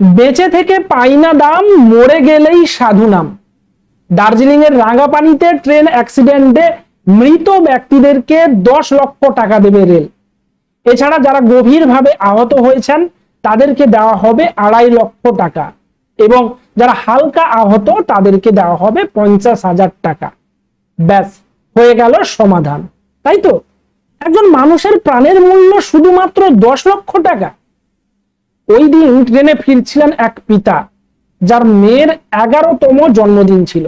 বেঁচে থেকে পাই না দাম, মরে গেলেই সাধু নাম। দার্জিলিং এর রাঙ্গাপানিতে ট্রেন অ্যাক্সিডেন্টে মৃত ব্যক্তিদেরকে দশ লক্ষ টাকা দেবে রেল। এছাড়া যারা গভীরভাবে আহত হয়েছেন, তাদেরকে দেওয়া হবে আড়াই লক্ষ টাকা এবং যারা হালকা আহত, তাদেরকে দেওয়া হবে পঞ্চাশ হাজার টাকা। ব্যাস, হয়ে গেল সমাধান। তাই তো? একজন মানুষের প্রাণের মূল্য শুধুমাত্র দশ লক্ষ টাকা। ওই দিন ট্রেনে ফিরছিলেন এক পিতা, যার মেয়ের এগারোতম জন্মদিন ছিল।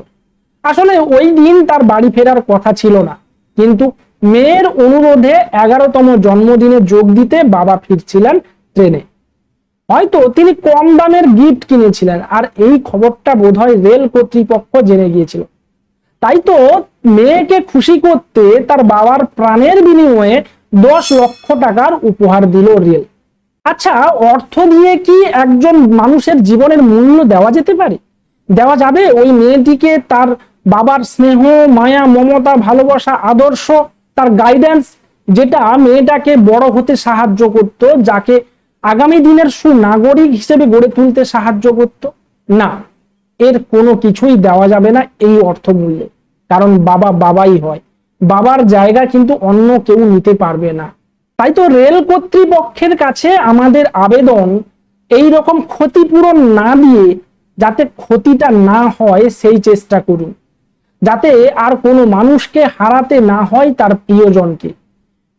আসলে ওই দিন তার বাড়ি ফেরার কথা ছিল না, কিন্তু মেয়ের অনুরোধে এগারোতম জন্মদিনে যোগ দিতে বাবা ফিরছিলেন ট্রেনে। হয়তো তিনি কম দামের গিফট কিনেছিলেন, আর এই খবরটা বোধহয় রেল কর্তৃপক্ষ জেনে গিয়েছিল। তাই তো মেয়েকে খুশি করতে তার বাবার প্রাণের বিনিময়ে দশ লক্ষ টাকার উপহার দিল রেল। আচ্ছা অর্থ দিয়ে কি একজন মানুষের জীবনের মূল্য দেওয়া যেতে পারে? দেওয়া যাবে ওই মেয়েটিকে তার বাবার স্নেহ, মায়া, মমতা, ভালোবাসা, আদর্শ, তার গাইডেন্স যেটা মেয়েটাকে বড় হতে সাহায্য করত, যাকে আগামী দিনের সুনাগরিক হিসেবে গড়ে তুলতে সাহায্য করত? না, এর কোনো কিছুই দেওয়া যাবে না এই অর্থমূল্যে কারণ বাবা বাবাই হয়। বাবার জায়গা কিন্তু অন্য কেউ নিতে পারবে না। তাই তো রেল কর্তৃপক্ষের কাছে আমাদের আবেদন এই রকম ক্ষতিপূরণ না দিয়ে যাতে ক্ষতিটা না হয় সেই চেষ্টা করুন। যাতে আর কোনো মানুষকে হারাতে না হয় তার প্রিয়জনকে।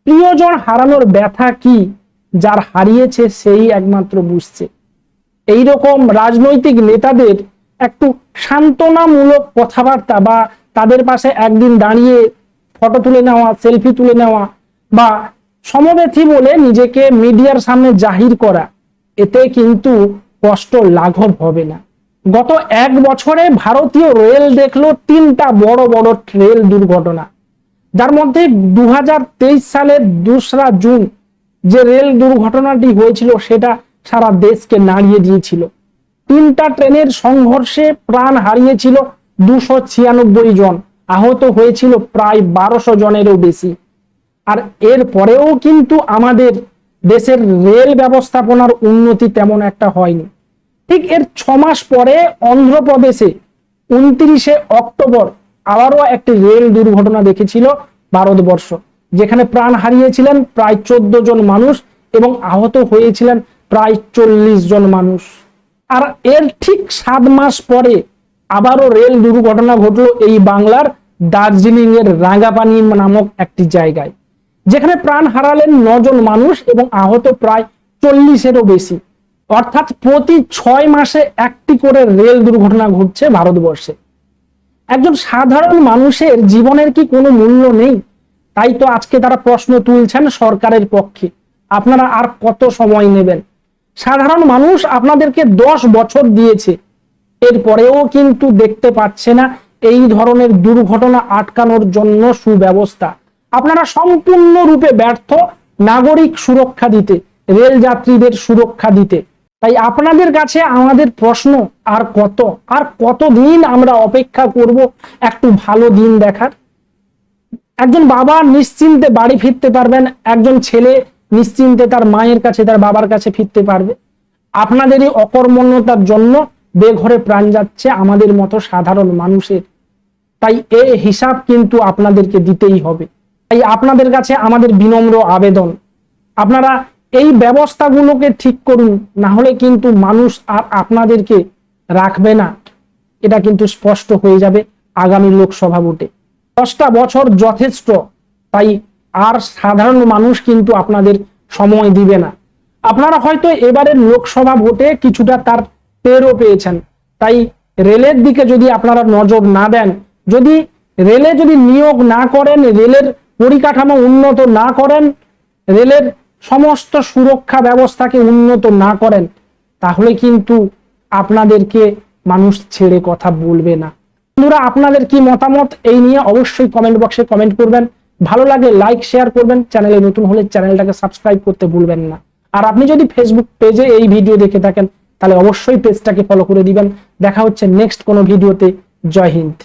প্রিয়জন হারানোর ব্যথা কি, যার হারিয়েছে সেই একমাত্র বুঝছে। এই রকম রাজনৈতিক নেতাদের একটু সান্ত্বনামূলক কথাবার্তা বা তাদের পাশে একদিন দাঁড়িয়ে ফটো তুলে নেওয়া, সেলফি তুলে নেওয়া বা সমব্যথী বলে নিজেকে মিডিয়ার সামনে জাহির করা, এতে কিন্তু কষ্ট লাঘব হবে না। গত এক বছরে ভারতীয় রেল দেখল তিনটা বড় বড় রেল দুর্ঘটনা। যার মধ্যে দু হাজার তেইশ সালের দোসরা জুন যে রেল দুর্ঘটনাটি হয়েছিল, সেটা সারা দেশকে নাড়িয়ে দিয়েছিল। তিনটা ট্রেনের সংঘর্ষে প্রাণ হারিয়েছিল দুশো ছিয়ানব্বই জন। আহত হয়েছিল প্রায় বারোশো জনেরও বেশি। আর এর পরেও কিন্তু আমাদের দেশের রেল ব্যবস্থাপনার উন্নতি তেমন একটা হয়নি। ঠিক এর ছ মাস পরে অন্ধ্রপ্রদেশে উনত্রিশে অক্টোবর আবারও একটি রেল দুর্ঘটনা দেখেছিল ভারতবর্ষ, যেখানে প্রাণ হারিয়েছিলেন প্রায় চোদ্দ জন মানুষ এবং আহত হয়েছিলেন প্রায় চল্লিশ জন মানুষ। আর এর ঠিক সাত মাস পরে আবারও রেল দুর্ঘটনা ঘটলো এই বাংলার দার্জিলিং এর রাঙ্গাপানি নামক একটি জায়গায়। যেখানে প্রাণ হারালেন নজন মানুষ এবং আহত প্রায় চল্লিশেরও বেশি। অর্থাৎ প্রতি ছয় মাসে একটি করে রেল দুর্ঘটনা ঘটছে ভারতবর্ষে। একজন সাধারণ মানুষের জীবনের কি কোনো মূল্য নেই? তাই তো আজকে তারা প্রশ্ন তুলছেন সরকারের পক্ষে। আপনারা আর কত সময় নেবেন? সাধারণ মানুষ আপনাদেরকে দশ বছর দিয়েছে। এরপরেও কিন্তু দেখতে পাচ্ছে না এই ধরনের দুর্ঘটনা আটকানোর জন্য সুব্যবস্থা। আপনারা সম্পূর্ণরূপে ব্যর্থ নাগরিক সুরক্ষা দিতে রেল যাত্রীদের সুরক্ষা দিতে। তাই আপনাদের কাছে আমাদের প্রশ্ন, আর কত, আর কতদিন আমরা অপেক্ষা করব একটু ভালো দিন দেখার? একজন বাবা নিশ্চিন্তে বাড়ি ফিরতে পারবেন, একজন ছেলে নিশ্চিন্তে তার মায়ের কাছে, তার বাবার কাছে ফিরতে পারবে। আপনাদেরই অকর্মণ্যতার জন্য বেঘরে প্রাণ যাচ্ছে আমাদের মতো সাধারণ মানুষের। তাই এ হিসাব কিন্তু আপনাদেরকে দিতেই হবে। তাই আপনাদের কাছে আমাদের বিনম্র আবেদন। আপনারা এই ব্যবস্থাগুলোকে ঠিক করুন, না হলে কিন্তু মানুষ আর আপনাদেরকে রাখবে না। এটা কিন্তু স্পষ্ট হয়ে যাবে আগামী লোকসভা ভোটে। দশটা বছর যথেষ্ট, তাই আর সাধারণ মানুষ কিন্তু আপনাদের সময় দিবে না। আপনারা হয়তো এবারের লোকসভা ভোটে কিছুটা তার টেরও পেয়েছেন। তাই রেলের দিকে যদি আপনারা নজর না দেন, যদি রেলে যদি নিয়োগ না করেন, রেলের পরিকাঠামো উন্নত না করেন, রেলের সমস্ত সুরক্ষা ব্যবস্থাকে উন্নত না করেন, তাহলে কিন্তু আপনাদেরকে মানুষ ছেড়ে কথা বলবে না। বন্ধুরা, আপনাদের কি মতামত এই নিয়ে অবশ্যই কমেন্ট বক্সে কমেন্ট করবেন। ভালো লাগে লাইক শেয়ার করবেন। চ্যানেলে নতুন হলে চ্যানেলটাকে সাবস্ক্রাইব করতে ভুলবেন না। আর আপনি যদি ফেসবুক পেজে এই ভিডিও দেখে থাকেন, তাহলে অবশ্যই পেজটাকে ফলো করে দিবেন। দেখা হচ্ছে নেক্সট কোনো ভিডিওতে জয় হিন্দ।